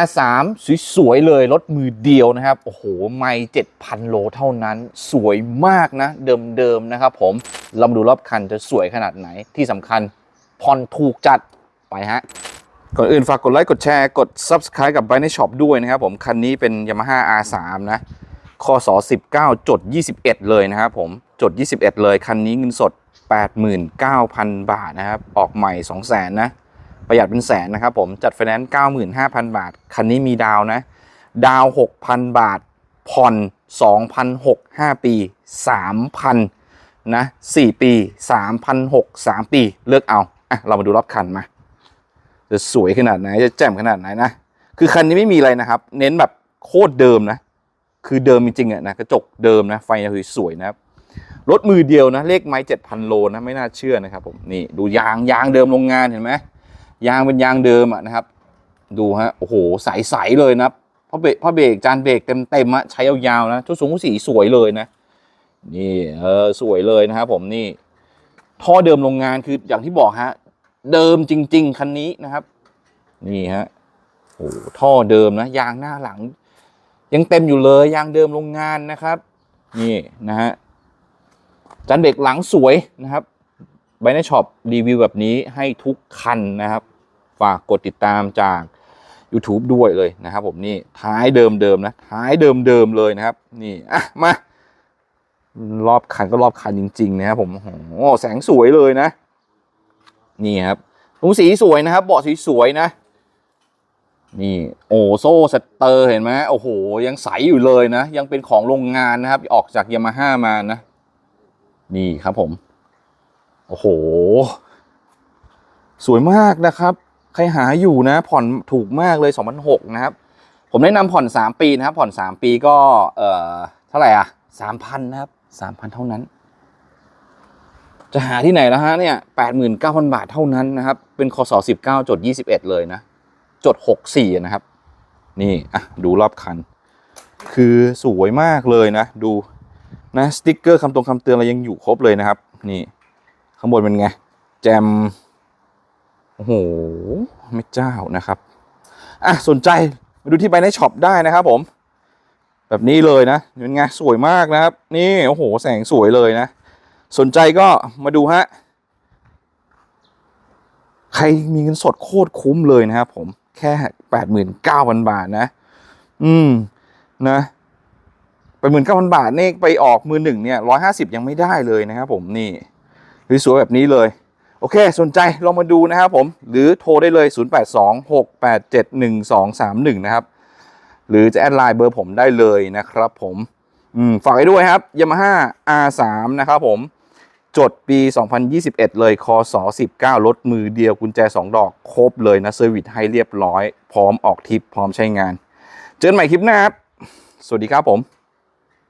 R3 สวยๆเลย รถมือเดียวนะครับ โอ้โห ไม่7,000 โลเท่านั้น สวยมากนะ เดิมๆนะครับผมเรามาดูรอบคันจะสวยขนาดไหนที่สำคัญผ่อนถูกจัดไปฮะ ก่อนอื่นฝากกดไลค์กดแชร์กด Subscribe กับ b y ในช็อปด้วยนะครับผม คันนี้เป็น Yamaha R3 นะคศ19จด21 เลยนะครับผมจด21 เลย คันนี้เงินสด 89,000 บาทนะครับ ออกใหม่ 200,000นะ ประหยัดเป็นแสนนะครับผมจัดไฟแนนซ์95,000 บาท คันนี้มีดาวนะ ดาว 6,000 บาท ผ่อน2,006 5 ปี 3,000นะ4ปี3,006 3 ปี เลือกเอาอะเรามาดูรอบคันมา จะสวยขนาดไหน จะแจ่มขนาดไหนนะ คือคันนี้ไม่มีอะไรนะครับ เน้นแบบโคตรเดิมนะ คือเดิมจริงๆอะนะกระจกเดิมนะ ไฟสวยๆนะครับรถมือเดียวนะ เลขไม้เจ็ดพันโลนะ ไม่น่าเชื่อนะครับผม นี่ ดูยางยางเดิมโรงงานเห็นไหม ยางเป็นยางเดิมอะนะครับ ดูฮะโอ้โหใสๆเลยนะพราะเบรกพราะเบรกจานเบรกเต็มๆอะใช้ยาวๆนะทุกสูงสีสวยเลยนะ นี่เออสวยเลยนะครับผมนี่ท่อเดิมโรงงานคืออย่างที่บอกฮะเดิมจริง ๆคันนี้นะครับ นี่ฮะโอ้ท่อเดิมนะยางหน้าหลัง ยังเต็มอยู่เลยยางเดิมโรงงานนะครับ นี่นะฮะจานเบรกหลังสวยนะครับ ไบในช็อปรีวิวแบบนี้ให้ทุกคันนะครับ ฝากกดติดตามจาก YouTube ด้วยเลยนะครับ ผมนี่ท้ายเดิมๆนะ ท้ายเดิมๆเลยนะครับ นี่อะมารอบคันก็รอบคันจริง ๆ นะครับผมโอ้แสงสวยเลยนะ นี่ครับถุงสีสวยนะครับ เบาะสีสวยนะ นี่โอโซ่สเตอร์เห็นไหมโอ้โห ยังใสอยู่เลยนะ ยังเป็นของโรงงานนะครับ ออกจากยามาฮ่ามานะ นี่ครับผม โอ้โห สวยมากนะครับ ใครหาอยู่นะ ผ่อนถูกมากเลย2006นะครับ ผมแนะนำผ่อน 3 ปีนะครับ ผ่อน 3 ปีก็ เอ่อ เท่าไหร่อะ3,000นะครับ3,000 เท่านั้น จะหาที่ไหนแล้วฮะเนี่ย89,000 บาทเท่านั้นนะครับ เป็นคศ19จด21 เลยนะ จด 64 นะครับ นี่ อะ ดูรอบคัน คือสวยมากเลยนะ ดูนะสติ๊กเกอร์คำตรงคำเตือนเรยังอยู่ครบเลยนะครับ นี่ ข้างบนเป็นไง แจม โอ้โห ไม่เจ้านะครับ อะ สนใจมาดูที่ไปในช็อปได้นะครับผม แบบนี้เลยนะเป็นไง สวยมากนะครับ นี่ โอ้โห แสงสวยเลยนะ สนใจก็มาดูฮะ ใครมีเงินสดโคตรคุ้มเลยนะครับผม แค่แปดหมื่นเก้าพันบาทนะ อืม นะแปดหมื่นเก้าพันบาทนี่ไปออกมือหนึ่งเนี่ยร้อยห้าสิบยังไม่ได้เลยนะครับผมนี่ สวยๆแบบนี้เลย โอเค สนใจลองมาดูนะครับผม หรือโทรได้เลย 0826871231 นะครับ หรือจะแอดไลน์เบอร์ผมได้เลยนะครับผมอืมฝากไว้ด้วยครับ Yamaha R3 นะครับผม จดปี 2021 เลยคศ19รถมือเดียวกุญแจ 2 ดอก ครบเลยนะเซอร์วิสให้เรียบร้อย พร้อมออกทริปพร้อมใช้งาน เจอกันใหม่คลิปหน้าครับ สวัสดีครับผม